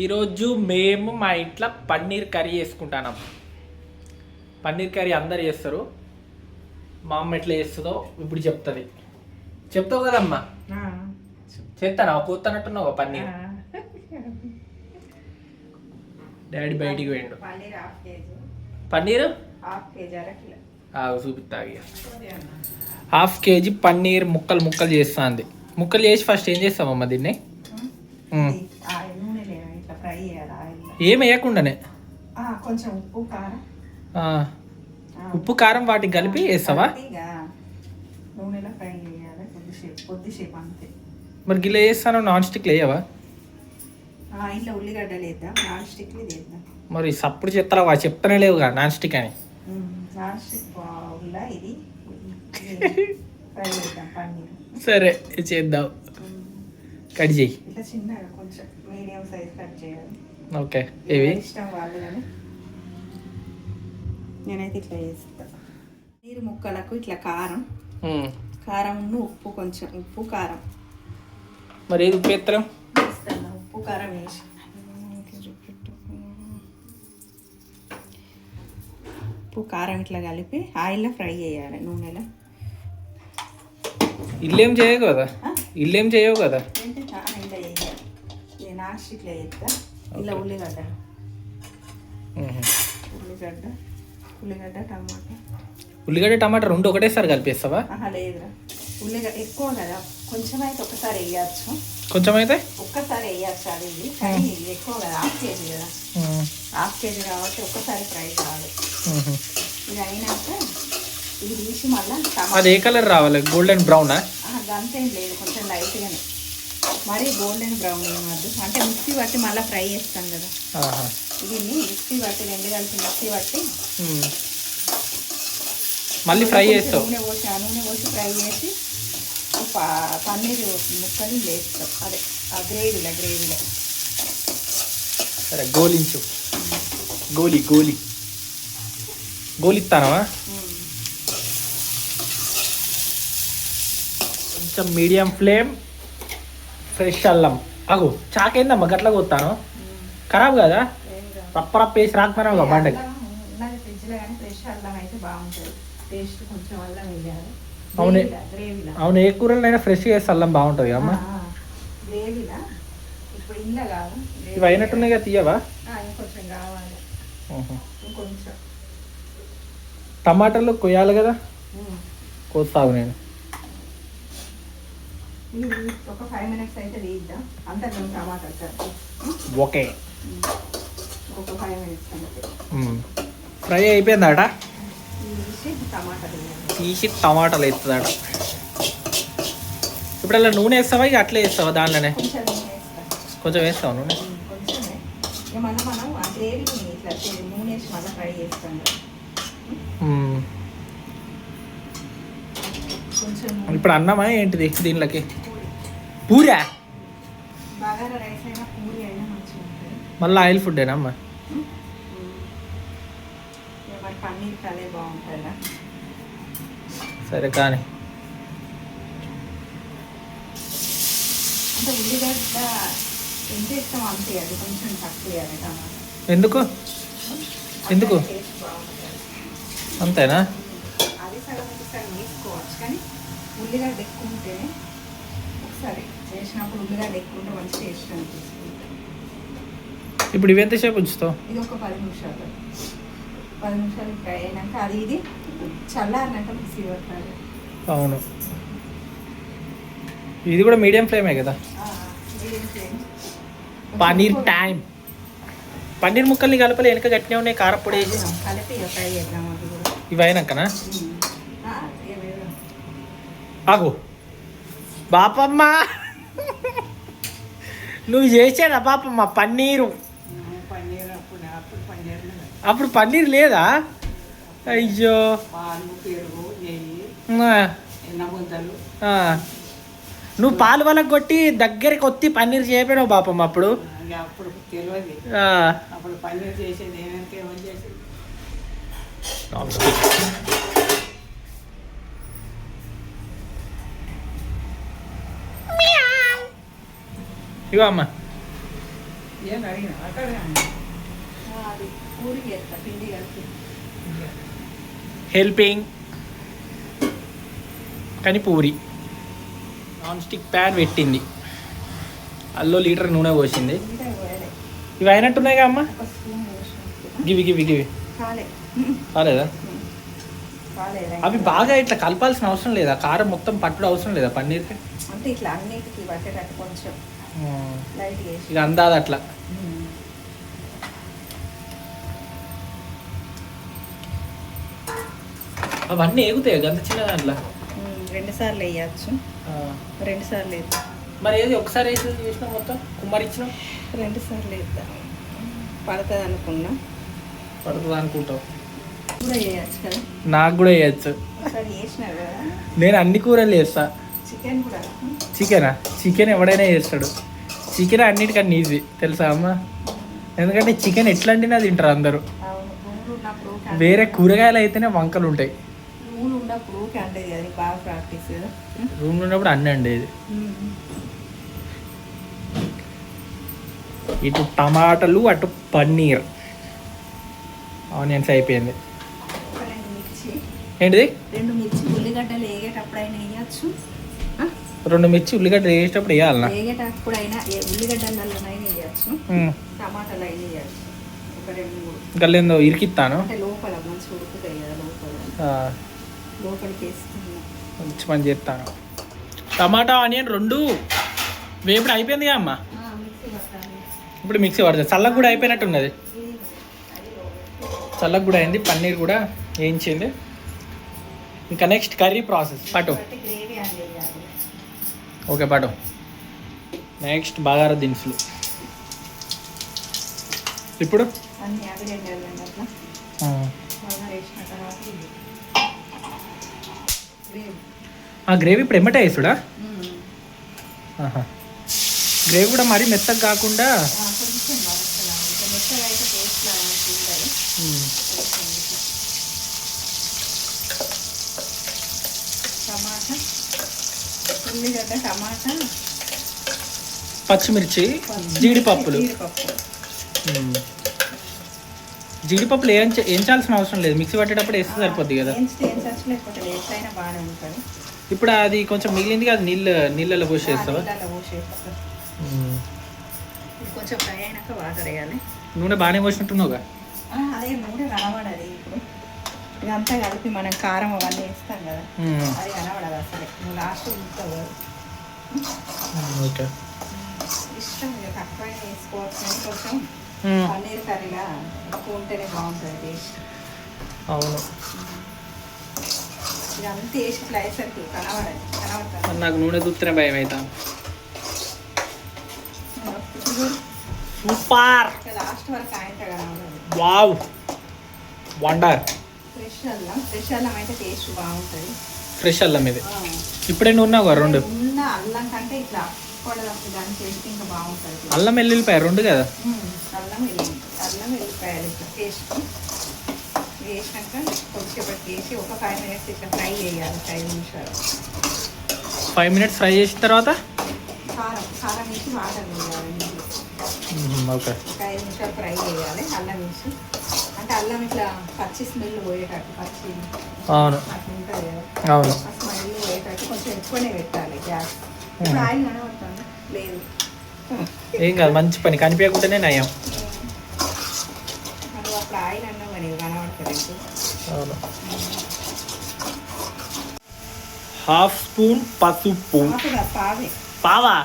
ఈరోజు మేము మా ఇంట్లో పన్నీర్ కర్రీ చేసుకుంటాం పన్నీర్ కర్రీ అందరు చేస్తారు. మా అమ్మ ఎట్లా చేస్తుందో ఇప్పుడు చెప్తుంది. చెప్తావు కదమ్మా? చేస్తానా పోతానట్టున్నావు పన్నీర్? డాడీ బయటికి పోయిండు. Paneer half KG. Paneer? Half KG అర కిలో. ఆగు చూపిస్తా ఇక. హాఫ్ కేజీ పన్నీర్ ముక్కలు ముక్కలు చేస్తుంది. ముక్కలు చేసి ఫస్ట్ ఏం చేస్తామమ్మా దీన్ని ఉమ్. ఆయిల్ నూనె లేవు ఇట్లా ఫ్రై చేయాలి ఆయిల్ ఏం వేయకుండానే. కొంచెం ఉప్పు కారం. ఉప్పు కారం వాటికి కలిపి వేస్తావా? నూనెలో ఫ్రై చేయాలి కొద్దిసేపు కొద్దిసేపు అంతే. మరి గిల్ల చేస్తాను నాన్ స్టిక్ లేయవా ఆ, ఇంట్లో ఉల్లిగడ్డలు వేద్దాం నాన్ స్టిక్లు వేద్దాం. మరి సప్పుడు చెప్తారా చెప్తానే లేవుగా నాన్ స్టిక్ అని. నాన్ స్టిక్ బాగుల్లా ఇది? ఫ్రై చేద్దాం పన్నీర్. సరే చేద్దాం. కట్ చేయి. ఇట్లా చిన్నగా కొంచెం మీడియం సైజ్ కట్ చేయాలి. ఓకే ఇవి? ఇష్టం వాళ్ళు కానీ నేనైతే ఇట్లా చేస్తా. నీరు ముక్కలకు ఇట్లా కారం. కారం ఉప్పు కొంచెం ఉప్పు కారం. మరి ఏది ఉప్పు ఎత్తరం? ఉప్పు కారం వేసి. ఉప్పు కారం ఇట్లా కలిపి ఆయిల్లో ఫ్రై చేయాలి నూనెలో. ఇల్లేం చేయవు కదా? ఇల్లేం చేయవు కదా? వేయాలి ఇది నాన్ స్టిక్లో వేస్తా ఇలా ఉల్లిగడ్డ. ఉల్లిగడ్డ ఉల్లిగడ్డ టమాటా. ఉల్లిగడ్డ టమాటా రెండు ఒకటేసారి కలిపేస్తావా? లేదురా. ఉల్లిగడ్డ ఎక్కువ కదా. కొంచెం అయితే ఒకసారి వేయచ్చు. కొంచెం అయితే ఒక్కసారి వేయచ్చు అది. ఇది కానీ ఎక్కువ కదా హాఫ్ కేజీ కదా. హాఫ్ కేజీ కాబట్టి ఒక్కసారి ఫ్రై కావాలి. ఇది అయినాక ఇది తీసి మళ్ళీ అది ఏ కలర్ రావాలి? గోల్డెన్ బ్రౌనా? గంతేం లేదు. కొంచెం లైట్గానే. మరీ గోల్డెన్ బ్రౌన్ ఏమద్దు అంటే మిక్సీ పట్టి మళ్ళీ ఫ్రై చేస్తాం కదా. ఇది మిక్సీ పట్టి రెండు కలిపి మిక్సీ పట్టి. మళ్ళీ ఫ్రై కొంచెం చేస్తావు? నూనె పోసి ఆ నూనె పోసి ఫ్రై చేసి పన్నీర్ ముక్కలు వేస్తాం. అదే ఆ గ్రేవీలో గ్రేవీలో. సరే గోలించు. గోలి గోలి. గోలిస్తానవా? కొంచెం మీడియం ఫ్లేమ్. ఫ్రెష్ అల్లం. అగు చాకేందమ్మా? గట్ల కొత్తాను ఖరాబ్ కదా? రప్ప రప్ప వేసి రాకపోయినా బండకి. ఫ్రెష్ అల్లం వేయాలి. అవునే. అవును ఏ కూరలైనా ఫ్రెష్గా వేసి అల్లం బాగుంటుంది అమ్మ. ఇవి అయినట్టున్నాయి కదా. తీయవా? టమాటాలు కొయ్యాలి కదా. కోస్తావు నేను. ఇది ఒక ఫైవ్ మినిట్స్ అయితే వేయిద్దాం అంతా టమాటా ఓకే. ఒక ఫైవ్ మినిట్స్ అంతే. ఉమ్. ఫ్రై అయిపోయిందట? తీసి టమాటాలు వేస్తుందట. ఇప్పుడు అలా నూనె వేస్తావా? ఇక అట్లే వేస్తావా దానిలోనే? కొంచెం వేస్తావా నూనె? మనం ఆ గ్రేవీని ఇట్లా చే- నూనె వేసి మళ్ళీ ఫ్రై చేస్తాం కదా. ఉమ్. కొంచెం నూనె ఇప్పుడు అన్నమా ఏంటిది దీనిలోకి? పూరా మళ్ళీ ఆయిల్ ఫుడ్ అమ్మా? సరే కానీ. ఎందుకు? ఎందుకు? అంతేనా? అది సగం ఒకసారి వేసుకోవచ్చు కానీ ఉల్లిగడ్డ ఎక్కువ ఉంటేనే ఒకసారి చేసినప్పుడు ఉల్లిగడ్డ ఎక్కువ ఉంటే మంచి టేస్ట్ అనిపిస్తుంది. ఇప్పుడు ఇవి ఎంతసేపు ఉంచుతావు? ఇది ఒక పది నిమిషాలు. పది నిమిషాలు ఫ్రై అయినాక అది ఇది చల్లారినాక మిక్సీ పట్టాలి. అవును. ఇది కూడా మీడియం ఫ్లేమే కదా. పన్నీర్ టైం పన్నీర్ ముక్కల్ని కలపలే వెనక గట్టినే ఉన్నాయి కారపొడి కలిపి ఫ్రై చేద్దాం ఇవి అయినాకనా. ఆగు. బాపమ్మ. నువ్వు చేసాడా పాపమ్మ పన్నీరు. పన్నీర్ అప్పుడు పన్నీర్ లేదా. అయ్యో. నువ్వు పాలు వలకు కొట్టి దగ్గరికి వచ్చి పన్నీర్ చేయపోయినావు పాపమ్మ అప్పుడు? అప్పుడు తెలియదు ఆ. అప్పుడు పన్నీర్ చేసేది ఇగో అమ్మ. హెల్పింగ్. కానీ పూరి. నాన్ స్టిక్ ప్యాన్ పెట్టింది. అల్లో లీటర్ నూనె పోసింది. ఇవి అయినట్టున్నాయిగా అమ్మ? గివి గివి గివి. కాలే. కాలేదా? కాలే అవి బాగా ఇట్లా కలపాల్సిన అవసరం లేదా? కారం మొత్తం పట్టుడు అవసరం లేదా పన్నీర్కి? అంటే ఇట్లా అన్నిటికీ పట్టేటట్టు కొంచెం ఇక అందాది అట్లా. అవన్నీ ఎగుతాయి గంత చిన్న దాంట్లో రెండు సార్లు వేయచ్చు. రెండు సార్లు వేద్దాం. మరి ఏది ఒకసారి వేసి చేసినాం మొత్తం? కుమ్మరిచ్చినాం రెండు సార్లు వేద్దాం. పడుతుంది అనుకున్నా. పడుతుంది అనుకుంటావు. కూడా వేయచ్చు కదా? నాకు కూడా వేయచ్చు. నేను అన్ని కూరలు చేస్తా చికెన్ చికెనా చికెన్ ఎవడైనా చేస్తాడు. చికెన్ అన్నిటికన్నా ఈజీ తెలుసా అమ్మ? ఎందుకంటే చికెన్ ఎట్లా వండినా తింటారు అందరూ. వేరే కూరగాయలు అయితేనే వంకలు ఉంటాయి. రూమ్ ఉన్నప్పుడు అన్నీ అండేది ఇటు టమాటాలు అటు పన్నీర్. ఆనియన్స్ అయిపోయింది. ఏంటిది? రెండు మిర్చి. ఉల్లిగడ్డలు వేగేటప్పుడైనా వేయచ్చు. రెండు మిర్చి ఉల్లిగడ్డ వేసేటప్పుడు వేయాలనా? వేగేటప్పుడైనా ఏ- ఉల్లిగడ్డలలోనైనా వేయచ్చు. ఉమ్. టమాటాలు అయినా వేయచ్చు. ఒక రెండు మూడు. ఇంకా లేదో ఇరికిస్తాను లోపల మంచి ఉడుకుతాయి కదా లోపల. ఆ, లోపలికి వేస్తున్నా. మంచి పని చేస్తాను. టమాటా ఆనియన్ రెండు. వేపుడు అయిపోయిందిగా అమ్మ? మిక్సీ పట్టాలి. ఇప్పుడు మిక్సీ పడుతుంది చల్లగా కూడా అయిపోయినట్టున్నది. చల్లగా కూడా అయింది. పన్నీర్ కూడా వేయించింది. ఇంకా నెక్స్ట్ కర్రీ ప్రాసెస్. పటు ఓకే పటు నెక్స్ట్ బగారా దినుసులు? ఇప్పుడు? ఆ, గ్రేవీ. ఇప్పుడు ఎమ్మటే వేసుడా? గ్రేవీ కూడా మరీ మెత్తగా కాకుండా కొంచెం బాగా ఇంకా మెత్తగా అయితే టేస్ట్ లాగా ఉంటుంది ఉమ్, కొంచెం ఇట్లా. టమాటా ఉల్లిగడ్డ టమాటా పచ్చిమిర్చి జీడిపప్పులు. జీడిపప్పు. జీడిపప్పులు ఏం వేయించాల్సిన అవసరం లేదు. మిక్సీ పట్టేటప్పుడు వేస్తే సరిపోద్ది కదా. ఏంచితే ఏం చచ్చు లేకపోతే లేకపోయినా బాగానే ఉంటుంది. ఇప్పుడు అది కొంచెం మిగిలింది కదా నీళ్ళు నీళ్ళలో పోసి నీళ్ళలో పోసేస్తా. ఇది కొంచెం ఫ్రై అయినాక వాటర్ వేయాలి. నూనె బాగానే పోసినట్టున్నావుగా? ఆ, అదే నూనె ఇప్పుడు ఇదంతా కలిపి మనం కారం అవన్నీ వేస్తాం కదా. అది కనబడదు అసలు. నువ్వు లాస్ట్ ఉంటావు ఇష్టం ఇక తక్కువైనా వేసుకోవచ్చు కొంచెం. పన్నీర్ కర్రీలా ఎక్కువ ఉంటేనే బాగుంటుంది టేస్ట్ అవును. ఇదంతా వేసి ఇట్లా వేసరికి కనబడదు. కనబడుతుంది మరి నాకు నూనె చూస్తేనే భయం అవుతా సూపర్. లాస్ట్ వరకు వావ్. వండర్. ఫ్రెష్ అల్లం. ఫ్రెష్ అల్లం అయితే టేస్ట్ బాగుంటుంది. ఫ్రెష్ అల్లం ఇది. ఇప్పుడే ఉన్నావు రెండు? ఉన్న అల్లం కంటే ఇట్లా ఇంకా బాగుంటుంది. అల్లం వెల్లుల్లిపాయ రెండు కదా? అల్లం అల్లం ఇట్లా వేసినాక వేసి ఒక ఫైవ్ మినిట్స్ ఇట్లా ఫ్రై చేయాలి నిమిషాలు ఫైవ్ మినిట్స్ ఫ్రై చేసిన తర్వాత? కారం కారం వేసి వాటర్ వేయాలి నీళ్ళు. ఓకే. ఒక ఐదు నిమిషాలు ఫ్రై చేయాలి అల్లం వేసి. అంటే అల్లం ఇట్లా పచ్చి స్మెల్ పోయేటట్టు పచ్చి అవును. అవును. ఆ స్మెల్ పోయేటట్టు కొంచెం ఎక్కువనే పెట్టాలి గ్యాస్. ఇప్పుడు ఆయిల్ కనబడుతుందా? లేదు. ఏం కాదు మంచి పని. కనిపించకుండానే నయం. అప్పుడు ఆయిల్ అవును. హాఫ్ స్పూన్ పసుపు. పావే.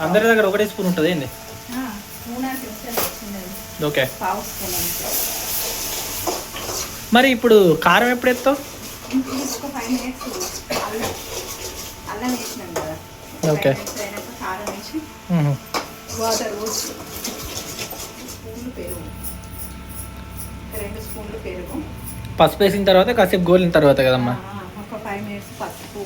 అందరి దగ్గర ఒకటే స్పూన్ ఉంటుంది ఏంది? ఓకే పావు స్పూన్ అంటే మరి ఇప్పుడు కారం ఎప్పుడు ఎత్తావు ఫైవ్ మినిట్స్ అల్లం. అల్లం వేసినాం కదా. Okay. ఫైవ్ మినిట్స్ అయినాక కారం వేసి మ్మ్. వాటర్ పోసి స్పూన్లు పెరుగు. రెండు స్పూన్లు పెరుగు. పసుపు వేసిన తర్వాత కాసేపు గోలిన తర్వాత కదమ్మా. ఆ, ఒక ఫైవ్ మినిట్స్ పసుపు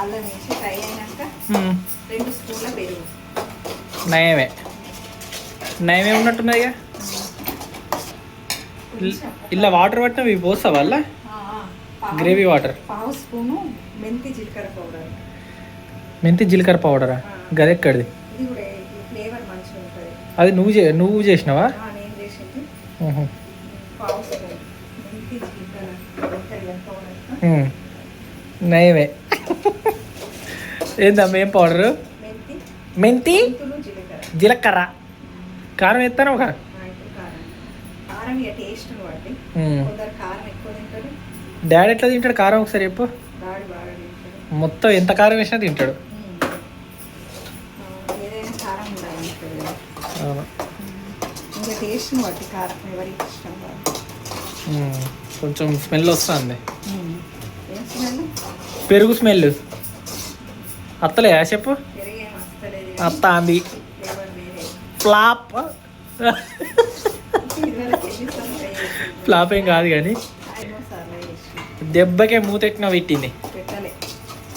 అల్లం వేసి ఫ్రై అయినాక మ్మ్. రెండు స్పూన్ల పెరుగు. నయమే. నయమే ఉన్నట్టున్నది ఇక కొంచెం ఇలా వాటర్ పట్టిన ఇవి పోస్తావా పావు- గ్రేవీ వాటర్. పావు స్పూను మెంతి జీలకర్ర పౌడర్. మెంతి జీలకర్ర పౌడరా? గదెక్కడిది. అది నువ్వు చే నువ్వు చేసినావా. నయమే. ఏందమ్మా ఏం పౌడరు? మెంతి. జీలకర్ర. కారం ఎత్తాను ఒక ఆ, ఇప్పుడు కారం. కారం ఇక టేస్ట్ బట్టి. కొందరు కారం ఎక్కువ తింటారు. డాడీ ఎట్లా తింటాడు? కారం ఒకసారి చెప్పు. బాగా మొత్తం ఎంత కారం వేసినా తింటాడు. ఉమ్. ఆ, ఏదైనా కారం ఉండాలి ఉంటుంది కదా అవును ఇంకా టేస్ట్ని బట్టి కారం ఎవరికి ఇష్టం కాదు. మ్. కొంచెం స్మెల్ వస్తుంది. ఏం స్మెల్? పెరుగు స్మెల్. అత్తలే చెప్పు? పెరిగేం వస్తలేదు అత్త అంది ఫ్లాప్ ఫ్లాప్ ఏం కాదు కానీ దెబ్బకే మూతెట్టిన పెట్టింది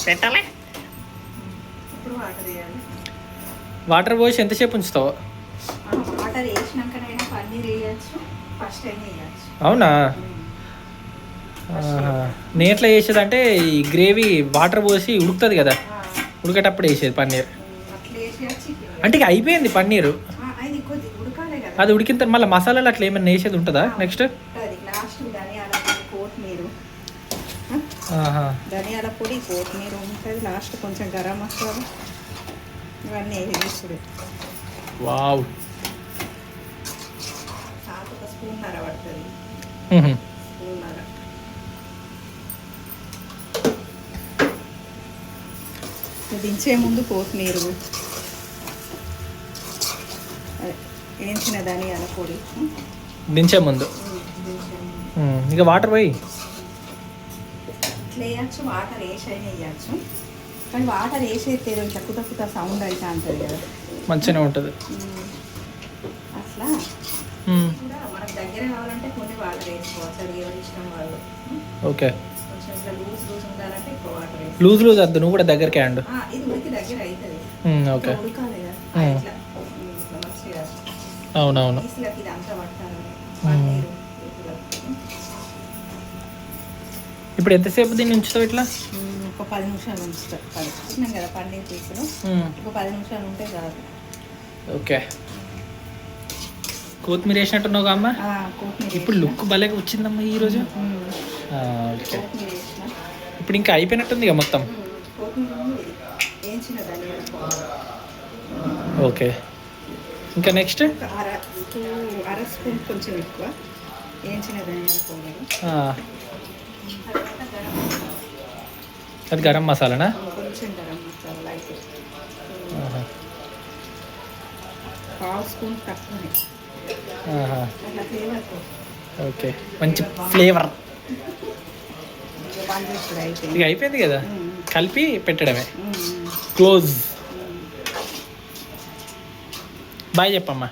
పెట్టాలి. వాటర్ పోసి ఎంతసేపు ఉంచుతావు? అవునా. నేను ఎట్లా చేసేది అంటే ఈ గ్రేవీ వాటర్ పోసి ఉడుకుతుంది కదా. ఉడికేటప్పుడు వేసేది పన్నీర్. అంటే ఇక అయిపోయింది పన్నీరు. అది ఉడికిన తర్వాత మళ్ళీ మసాలాలు అట్లా ఏమైనా వేసేది ఉంటుందా? నెక్స్ట్ లాస్ట్ ధనియాల పొడి కొత్తిమీర. ధనియాల పొడి కొత్తిమీర ఉంటుంది. లాస్ట్ కొంచెం గరం మసాలా. ఇవన్నీ వేసుడు వావ్. ఒక స్పూన్ నర పడుతుంది. స్పూన్ నర దించే ముందు కొత్తిమీర. వేయించిన ధనియాల పొడి దించే ముందు. ఇక వాటర్ పోయి. వేయచ్చు వాటర్ వేసి అయినా వేయచ్చు. కానీ వాటర్ ఇట్లా కుత కుత సౌండ్ అయితే అంటుంది కదా. మంచిగానే ఉంటుంది. అట్లా? మనకు దగ్గర కావాలంటే కొన్ని వాటర్ వేసుకోవచ్చు. అది ఎవరి ఇష్టం వాళ్ళు. ఓకే. లూజ్ లూజ్ వద్దు నువ్వు కూడా దగ్గరికి అండు. ఆ, ఇది ఉడికి దగ్గర అవుతుంది మ్, ఓకే. ఇట్లా ఉడకాలి కదా. అవునవును. ఇప్పుడు ఎంతసేపు దీన్ని ఉంచుతావు ఇట్లా? ఒక పది నిమిషాలు ఉంచుతాం. పది. కదా పన్నీర్ పీసులు. ఒక పది నిమిషాలు ఉంటే చాలు. ఓకే. కొత్తిమీర వేసినట్టున్నావు అమ్మ? ఇప్పుడు లుక్ భలే వచ్చిందమ్మా ఈరోజు ఇప్పుడు ఇంకా అయిపోయినట్టుంది ఇక మొత్తం ఓకే. ఇంకా నెక్స్ట్ అర టూ అర స్పూన్ కొంచెం ఎక్కువ. వేయించిన ధనియాల పౌడర్. అది గరం మసాలానా? కొంచెం గరం మసాలా. పావు స్పూన్ తక్కువనే. ఓకే. మంచి ఫ్లేవర్ ఇక అయిపోయింది. కదా? కలిపి పెట్టడమే. క్లోజ్ బాయ్ చెప్పమ్మా